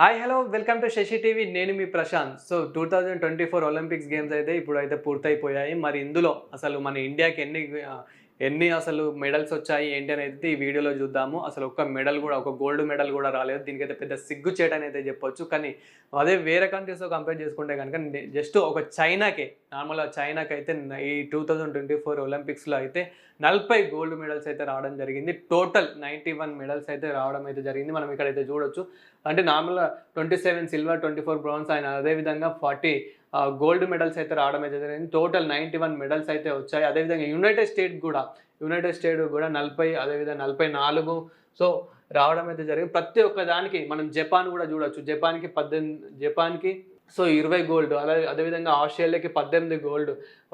Hi hello welcome to Shashi TV నేను మీ Prashant. So two thousand twenty four Olympics games అయితే ఇప్పుడు అయితే పూర్తయిపోయాయి. మరి ఇందులో అసలు మన ఇండియాకి ఎన్ని ఎన్ని అసలు మెడల్స్ వచ్చాయి ఏంటి అనేది అయితే ఈ వీడియోలో చూద్దాము. అసలు ఒక్క మెడల్ కూడా ఒక గోల్డ్ మెడల్ కూడా రాలేదు. దీనికైతే పెద్ద సిగ్గు చేయడం అయితే చెప్పొచ్చు. కానీ అదే వేరే కంట్రీస్తో కంపేర్ చేసుకుంటే కనుక జస్ట్ ఒక చైనాకే నార్మల్గా చైనాకి అయితే ఈ టూ థౌజండ్ ట్వంటీ ఫోర్ ఒలింపిక్స్లో అయితే నలభై గోల్డ్ మెడల్స్ అయితే రావడం జరిగింది. టోటల్ నైంటీ వన్ మెడల్స్ అయితే రావడం అయితే జరిగింది. మనం ఇక్కడైతే చూడొచ్చు. అంటే నార్మల్గా twenty seven silver twenty four bronze ఆయన అదేవిధంగా ఫార్టీ గోల్డ్ మెడల్స్ అయితే రావడం అయితే జరిగింది. టోటల్ నైంటీ వన్ మెడల్స్ అయితే వచ్చాయి. అదేవిధంగా యునైటెడ్ స్టేట్ కూడా యునైటెడ్ స్టేట్ కూడా నలభై అదేవిధంగా నలభై నాలుగు. సో రావడం అయితే జరిగింది. ప్రతి ఒక్క దానికి మనం జపాన్ కూడా చూడొచ్చు. జపాన్కి పద్దెనిమిది జపాన్కి సో ఇరవై గోల్డ్ అలా అదేవిధంగా ఆస్ట్రేలియాకి పద్దెనిమిది గోల్డ్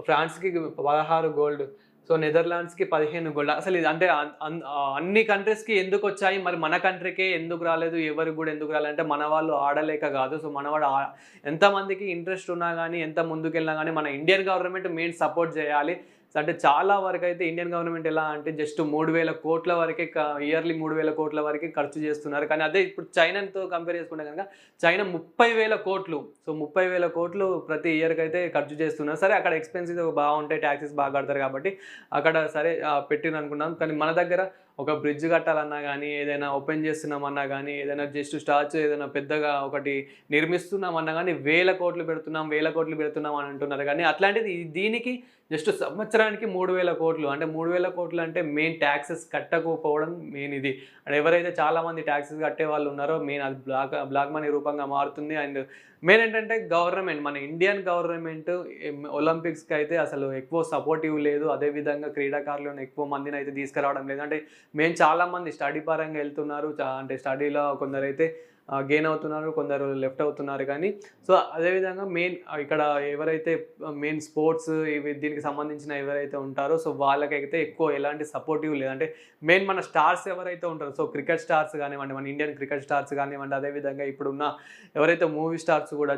ఫ్రాన్స్కి పదహారు గోల్డ్ సో నెదర్లాండ్స్కి పదిహేను గోల్డ్. అసలు ఇది అంటే అన్- అన్ని కంట్రీస్కి ఎందుకు వచ్చాయి? మరి మన కంట్రీకే ఎందుకు రాలేదు? ఎవరికి కూడా ఎందుకు రాలేదంటే మన వాళ్ళు ఆడలేక కాదు. సో మనవాడు ఆ- ఎంతమందికి ఇంట్రెస్ట్ ఉన్నా కానీ ఎంత ముందుకెళ్ళినా కానీ మన ఇండియన్ గవర్నమెంట్ మెయిన్ సపోర్ట్ చేయాలి. అంటే చాలా వరకు అయితే ఇండియన్ గవర్నమెంట్ ఎలా అంటే జస్ట్ మూడు వేల కోట్ల వరకే ఇయర్లీ మూడు వేల కోట్ల వరకే ఖర్చు చేస్తున్నారు. కానీ అదే ఇప్పుడు చైనాతో కంపేర్ చేసుకుంటే కనుక చైనా ముప్పై వేల కోట్లు. సో ముప్పై వేల కోట్లు ప్రతి ఇయర్కి అయితే ఖర్చు చేస్తున్నారు. సరే అక్కడ ఎక్స్పెన్సెస్ బాగుంటాయి ట్యాక్సెస్ బాగా కడతారు కాబట్టి అక్కడ సరే పెట్టిన అనుకున్నాం కానీ మన దగ్గర ఒక బ్రిడ్జ్ కట్టాలన్నా కానీ ఏదైనా ఓపెన్ చేస్తున్నామన్నా కానీ ఏదైనా జస్ట్ స్టాచ్యూ ఏదైనా పెద్దగా ఒకటి నిర్మిస్తున్నామన్నా కానీ వేల కోట్లు పెడుతున్నాం వేల కోట్లు పెడుతున్నాం అని అంటున్నారు. కానీ అట్లాంటిది దీనికి జస్ట్ సంవత్సరానికి మూడు వేల కోట్లు. అంటే మూడు వేల కోట్లు అంటే మెయిన్ ట్యాక్సెస్ కట్టకపోవడం మెయిన్ ఇది. అండ్ ఎవరైతే చాలామంది ట్యాక్సెస్ కట్టే వాళ్ళు ఉన్నారో మెయిన్ అది బ్లాక్ బ్లాక్ మనీ రూపంగా మారుతుంది. అండ్ మెయిన్ ఏంటంటే గవర్నమెంట్ మన ఇండియన్ గవర్నమెంట్ ఒలింపిక్స్కి అయితే అసలు ఎక్కువ సపోర్టివ్ లేదు. అదేవిధంగా క్రీడాకారులను ఎక్కువ మందిని అయితే తీసుకురావడం లేదు. అంటే మేము చాలామంది స్టడీ పరంగా వెళ్తున్నారు చా- అంటే స్టడీలో కొందరు అయితే గెయిన్ అవుతున్నారు కొందరు లెఫ్ట్ అవుతున్నారు కానీ. సో అదేవిధంగా మెయిన్ ఇక్కడ ఎవరైతే మెయిన్ స్పోర్ట్స్ ఇవి దీనికి సంబంధించిన ఎవరైతే ఉంటారో సో వాళ్ళకైతే ఎక్కువ ఎలాంటి సపోర్టివ్ లేదంటే మెయిన్ మన స్టార్స్ ఎవరైతే ఉంటారో సో క్రికెట్ స్టార్స్ కానివ్వండి మన ఇండియన్ క్రికెట్ స్టార్స్ కానివ్వండి అదేవిధంగా ఇప్పుడున్న ఎవరైతే మూవీ స్టార్స్ కూడా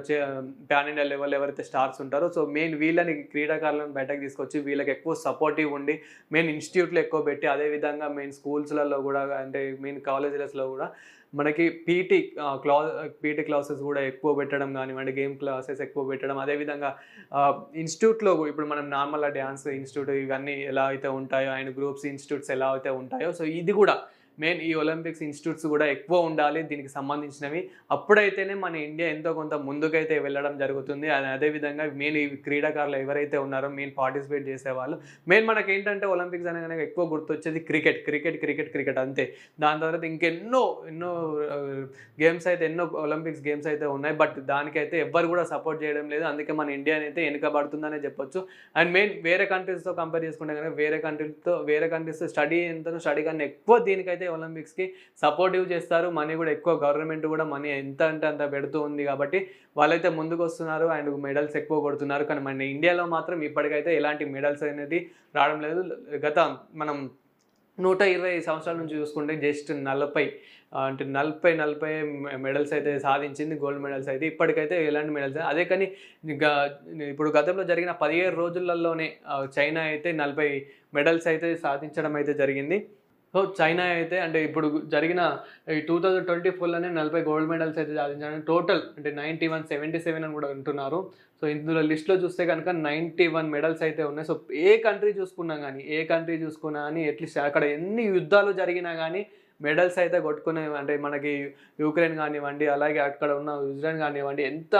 ప్యాన్ ఇండియా లెవెల్ ఎవరైతే స్టార్స్ ఉంటారో సో మెయిన్ వీళ్ళని క్రీడాకారులను బయటకు తీసుకొచ్చి వీళ్ళకి ఎక్కువ సపోర్టివ్ ఉండి మెయిన్ ఇన్స్టిట్యూట్లో ఎక్కువ పెట్టి అదేవిధంగా మెయిన్ స్కూల్స్లలో కూడా అంటే మెయిన్ కాలేజెస్లో కూడా మనకి పీటీ క్లా పీటీ క్లాసెస్ కూడా ఎక్కువ పెట్టడం కానివ్వండి గేమ్ క్లాసెస్ ఎక్కువ పెట్టడం అదేవిధంగా ఇన్స్టిట్యూట్లో ఇప్పుడు మనం నార్మల్ డ్యాన్స్ ఇన్స్టిట్యూట్ ఇవన్నీ ఎలా అయితే ఉంటాయో అండ్ గ్రూప్స్ ఇన్స్టిట్యూట్స్ ఎలా అయితే ఉంటాయో సో ఇది కూడా మెయిన్ ఈ ఒలింపిక్స్ ఇన్స్టిట్యూట్స్ కూడా ఎక్కువ ఉండాలి దీనికి సంబంధించినవి. అప్పుడైతేనే మన ఇండియా ఎంతో కొంత ముందుకైతే వెళ్ళడం జరుగుతుంది. అదే- అదేవిధంగా మెయిన్ ఈ క్రీడాకారులు ఎవరైతే ఉన్నారో మెయిన్ పార్టిసిపేట్ చేసేవాళ్ళు. మెయిన్ మనకి ఏంటంటే ఒలింపిక్స్ అనగానే ఎక్కువ గుర్తొచ్చేది క్రికెట్ క్రికెట్ క్రికెట్ క్రికెట్ అంతే. దాని తర్వాత ఇంకెన్నో ఎన్నో గేమ్స్ అయితే ఎన్నో ఒలింపిక్స్ గేమ్స్ అయితే ఉన్నాయి. బట్ దానికైతే ఎవ్వరు కూడా సపోర్ట్ చేయడం లేదు. అందుకే మన ఇండియా అయితే వెనుకబడుతుందనే చెప్పొచ్చు. అండ్ మెయిన్ వేరే కంట్రీస్తో కంపేర్ చేసుకుంటే కనుక వేరే కంట్రీతో వేరే కంట్రీస్ స్టడీ ఎంత స్టడీ కన్నా ఎక్కువ దీనికైతే ఒలింపిక్స్కి సపోర్టివ్ చేస్తారు. మనీ కూడా ఎక్కువ గవర్నమెంట్ కూడా మనీ ఎంత అంటే అంత పెడుతూ ఉంది కాబట్టి వాళ్ళైతే ముందుకు వస్తున్నారు అండ్ మెడల్స్ ఎక్కువ కొడుతున్నారు. కానీ మన ఇండియాలో మాత్రం ఇప్పటికైతే ఎలాంటి మెడల్స్ అనేది రావడం లేదు. గత మనం నూట ఇరవై సంవత్సరాల నుంచి చూసుకుంటే జస్ట్ నలభై అంటే నలభై నలభై మెడల్స్ అయితే సాధించింది. గోల్డ్ మెడల్స్ అయితే ఇప్పటికైతే ఎలాంటి మెడల్స్ అదే కానీ గ- ఇప్పుడు గతంలో జరిగిన పదిహేడు రోజులలోనే చైనా అయితే నలభై మెడల్స్ అయితే సాధించడం అయితే జరిగింది. సో చైనా అయితే అంటే ఇప్పుడు జరిగిన ఈ టూ థౌజండ్ ట్వంటీ ఫోర్లోనే నలభై గోల్డ్ మెడల్స్ అయితే సాధించారు టోటల్ అంటే నైంటీ వన్ సెవెంటీ సెవెన్ అని కూడా అంటున్నారు. సో ఇందులో లిస్ట్లో చూస్తే కనుక నైంటీ వన్ మెడల్స్ అయితే ఉన్నాయి. సో ఏ కంట్రీ చూసుకున్నా కానీ ఏ కంట్రీ చూసుకున్నా కానీ ఎట్లీస్ట్ అక్కడ ఎన్ని యుద్ధాలు జరిగినా కానీ మెడల్స్ అయితే కొట్టుకునే అంటే మనకి యూక్రెయిన్ కానివ్వండి అలాగే అక్కడ ఉన్న ఇజ్రాయిల్ కానివ్వండి ఎంత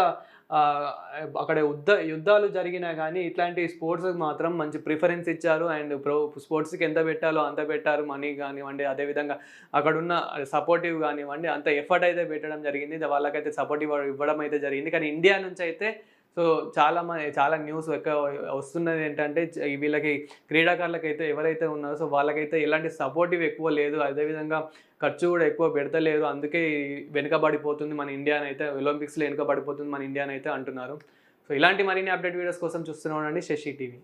అక్కడ యుద్ధ యుద్ధాలు జరిగినా కానీ ఇట్లాంటి స్పోర్ట్స్కి మాత్రం మంచి ప్రిఫరెన్స్ ఇచ్చారు. అండ్ ప్రో స్పోర్ట్స్కి ఎంత పెట్టాలో అంత పెట్టారు. మనీ కానివ్వండి అదేవిధంగా అక్కడ ఉన్న సపోర్టివ్ కానివ్వండి అంత ఎఫర్ట్ అయితే పెట్టడం జరిగింది. వాళ్ళకైతే సపోర్టివ్ ఇవ్వడం అయితే జరిగింది. కానీ ఇండియా నుంచి అయితే సో చాలా మంది చాలా న్యూస్ ఎక్కువ వస్తున్నది ఏంటంటే వీళ్ళకి క్రీడాకారులకు అయితే ఎవరైతే ఉన్నారో సో వాళ్ళకైతే ఎలాంటి సపోర్టివ్ ఎక్కువ లేదు. అదేవిధంగా ఖర్చు కూడా ఎక్కువ పెడతలేరు. అందుకే వెనుకబడిపోతుంది మన ఇండియానైతే అయితే ఒలింపిక్స్లో వెనుకబడిపోతుంది మన ఇండియానైతే అయితే అంటున్నారు. సో ఇలాంటి మరిన్ని అప్డేట్ వీడియోస్ కోసం చూస్తున్నాం అండి శశి టీవీ.